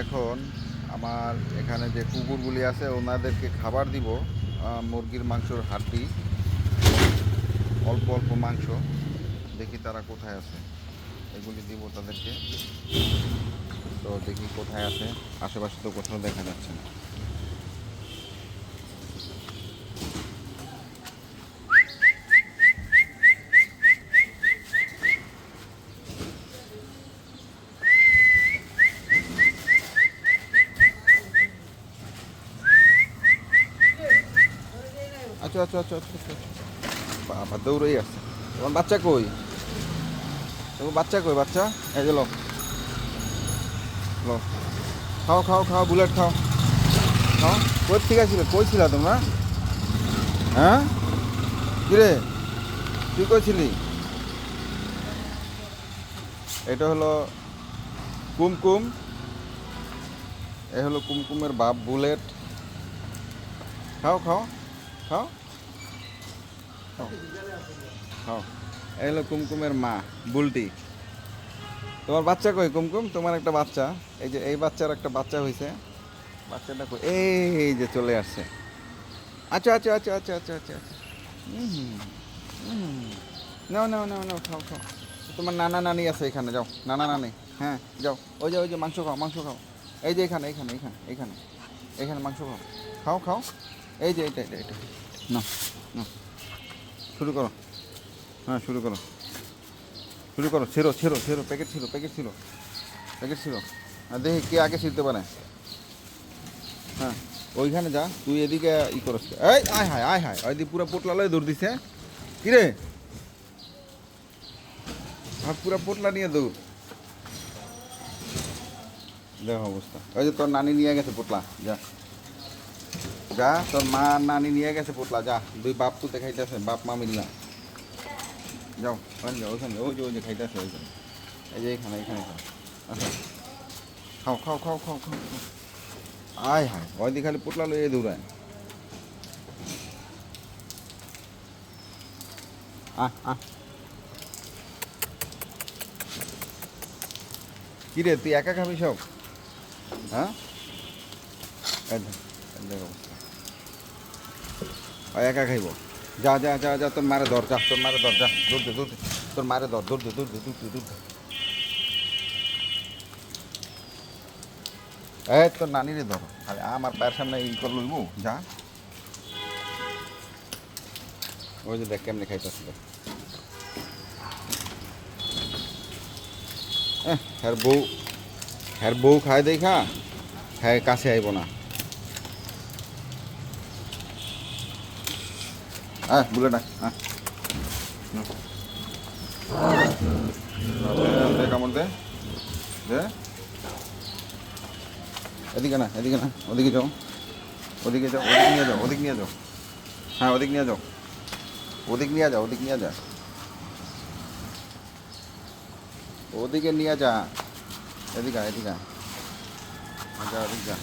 এখন আমার এখানে যে কুকুরগুলি আছে, ওনাদেরকে খাবার দিব মুরগির মাংসর হাড্ডি। অল্প অল্প মাংস। দেখি তারা কোথায় আছে। এগুলি দিব তাদেরকে। তো দেখি কোথায় আছে। আশেপাশে তো কোথাও দেখা যাচ্ছে না। আচ্ছা আচ্ছা আচ্ছা আচ্ছা আচ্ছা বাবা, দৌড়েই আসছে। তোমার বাচ্চা কই? তোমার বাচ্চা কই, বাচ্চা? এই যে লো। লো। খাও খাও খাও, বুলেট খাও। খাও। কই ঠিক আছে কই ছিলা তোমরা? হ্যাঁ? কিরে? তুই কইছিলি এটা হলো কুমকুম। এ হলো কুমকুমের বাপ বুলেট। খাও খাও খাও। খাও এই হলো কুমকুমের মা, বুলটি। তোমার বাচ্চা কই কুমকুম? তোমার একটা বাচ্চা। এই যে এই বাচ্চার একটা বাচ্চা হয়েছে বাচ্চাটা কই? এই যে চলে আসছে। আচ্ছা আচ্ছা আচ্ছা আচ্ছা আচ্ছা আচ্ছা আচ্ছা। নাও নাও নাও নাও, খাও খাও। তোমার নানা, নানি আছে এখানে, যাও। নানা, নানি। হ্যাঁ যাও। ওই যে ওই যে মাংস খাও মাংস খাও। এই যে এখানে এখানে এখানে এখানে। এখানে মাংস খাও। খাও খাও। এই যে এটা এটা এটা না না শুরু করো। হ্যাঁ শুরু করো। শুরু করো, ছেড়ো ছেড়ো ছেড়ো প্যাকেট ছিল প্যাকেট ছিল প্যাকেট ছিল। আর দেখি কে আগে ছিঁড়তে পারে। হ্যাঁ ওইখানে যা, তুই এদিকে ই করস। এই, আয় হায় আয় হায় ওইদিকে পুরো পোটলা লয়ে দৌড় দিছে কিরে আর পুরো পোটলা নিয়ে দৌড়। দেখো অবস্থা। ওই যে তোর নানি নিয়ে গেছে পোটলা, যা। যা তোর মা নানি নিয়ে গেছে পোটলা যা দুই বাপ তো দেখাইতেছে বাপ মা মিললা যাও ওখানে যাও ওখানে ওই যে ওই যে খাইতেছে ওইখানে এই যে এখানে এখানে খাও। আচ্ছা। খাও খাও খাও খাও খাও খাও। আয় হায় ওই খালি পোটলা লইয়ে দৌড়ায়। আহ আহ। কিরে তুই একা খাবি সব? হ্যাঁ? দেখ, এই দেখ অবস্থা। ও একা খাইব। যা যা যা যা, তোর মারে ধর, যা, তোর মারে ধর, যা দৌড় দে দৌড় দে, তোর মারে ধর দৌড় দে দৌড় দে দৌড় দে দৌড় দে। এই তোর নানিরে ধর, আরে আমার পায়ের সামনে ই করে লইব, যা। ওই যে দেখ কেমনে খাইতেছিল হ্যার বউ হ্যার বউ খায় দেখা হ্যাঁ কাছে আইব না। হ্যাঁ বলে না হ্যাঁ। দে দে এদিকে না এদিকে না, ওদিকে যাও। ওদিকে যাও, ওদিকে নিয়ে যাও, ওদিক নিয়ে যাও। হ্যাঁ ওদিক নিয়ে যাও। ওদিক নিয়ে যাও ওদিক নিয়ে যা। ওদিকে নিয়ে যা। এদিকে এদিকে যা, ওদিক যা।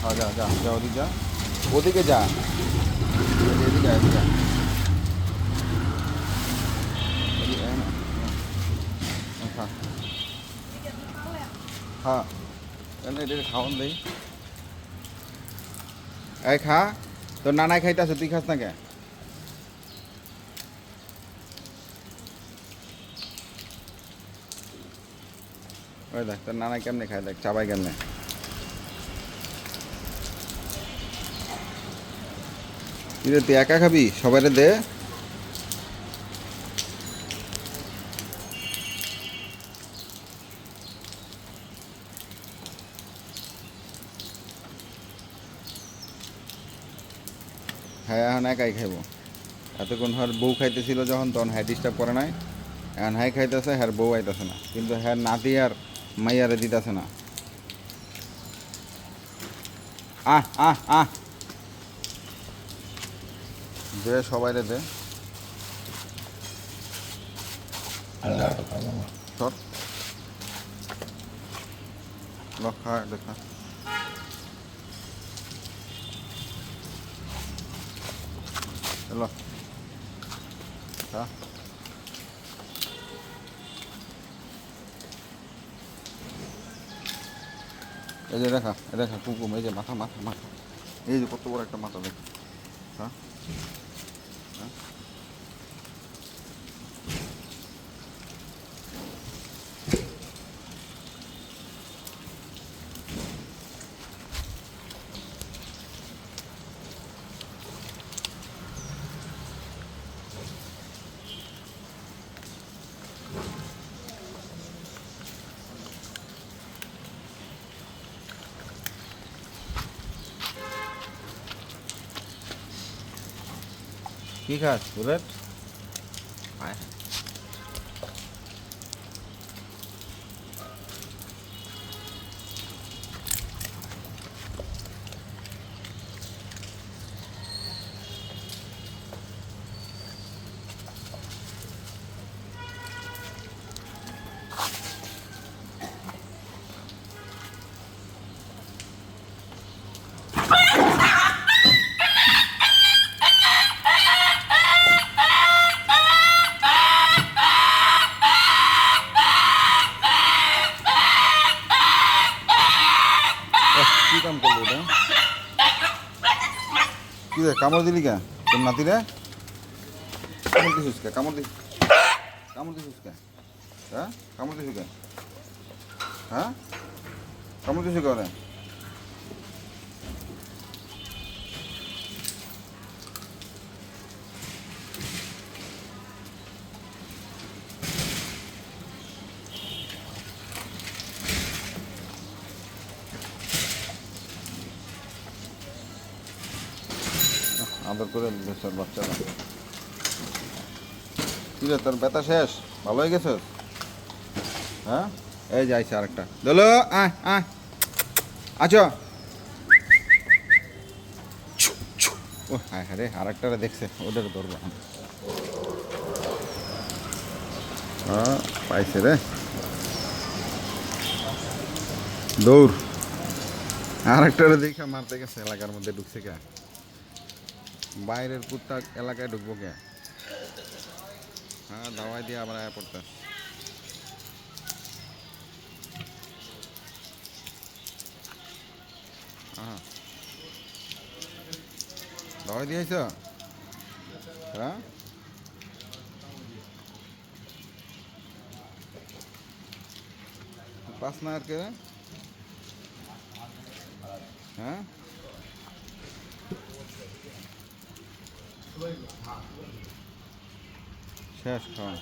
হ্যাঁ যা যা যা ওদিক যা ওদিকে যা এদিকে এদিকে আয়, এদিকে আয়। এদিকে আয় না। হ্যাঁ, খা হ্যাঁ এনে এটা খাওয়ান দেই এই খা তোর নানাই খাইতেছে তুই খাস না কে ওই দেখ তোর নানা কেমনে খায় দেখ চাবাই কেমনে কি রে, তুই একা খাবি? সবাইরে দে। হ্যাঁ এখন একাই খাইব। এতক্ষণ হ্যার বউ খাইতেছিল যখন, তখন হ্যাঁ ডিস্টার্ব করে নাই। এখন হ্যাঁ খাইতেছে, হ্যার বউ আইতেছে না। কিন্তু হ্যাঁ নাতি আর মাইয়ারে দিতেছে না। আহ আহ আহ। দে সবাই রে দে। সর। লক্ষা দেখা খা। এই যে দেখা দেখা কুকুম এই যে মাথা মাথা মাথা। এই যে কত বড় একটা মাথা দেখা। হ্যাঁ কি খাস বুলেট আয় আহ, কি কাম করল এটা কি রে, কামড় দিলি কে? তোর নাতি রে? কামড় দিছিস কে? কামড় দিস কামড় দিছিস কে? হ্যাঁ? কামড় দিছিস কে? হ্যাঁ? কামড় দিছিস কে আদর করে দেশের বাচ্চারা। কি রে, তোর ব্যথা শেষ? ভালো হয়ে গেছে হ্যাঁ? এই যাইছে আরেকটা। দোলো, আয় আয়। আছো? ও হ্যাঁ হ্যাঁ রে, আরেকটারে দেখছে, ওদের ধরবো হ্যাঁ পাইছে রে। দৌড়। আরেকটারে দেখে মারতে গেছে, এলাকার মধ্যে ঢুকছে কে? বাইরের কুত্তা এলাকায় ঢুকবো কে? হ্যাঁ দাওয়াই দিয়ে আবার আয়া পড়তে হ্যাঁ দাওয়াই দিয়েছ? হ্যাঁ? পাস না আর কে? রে? হ্যাঁ? শেষ খাওয়া।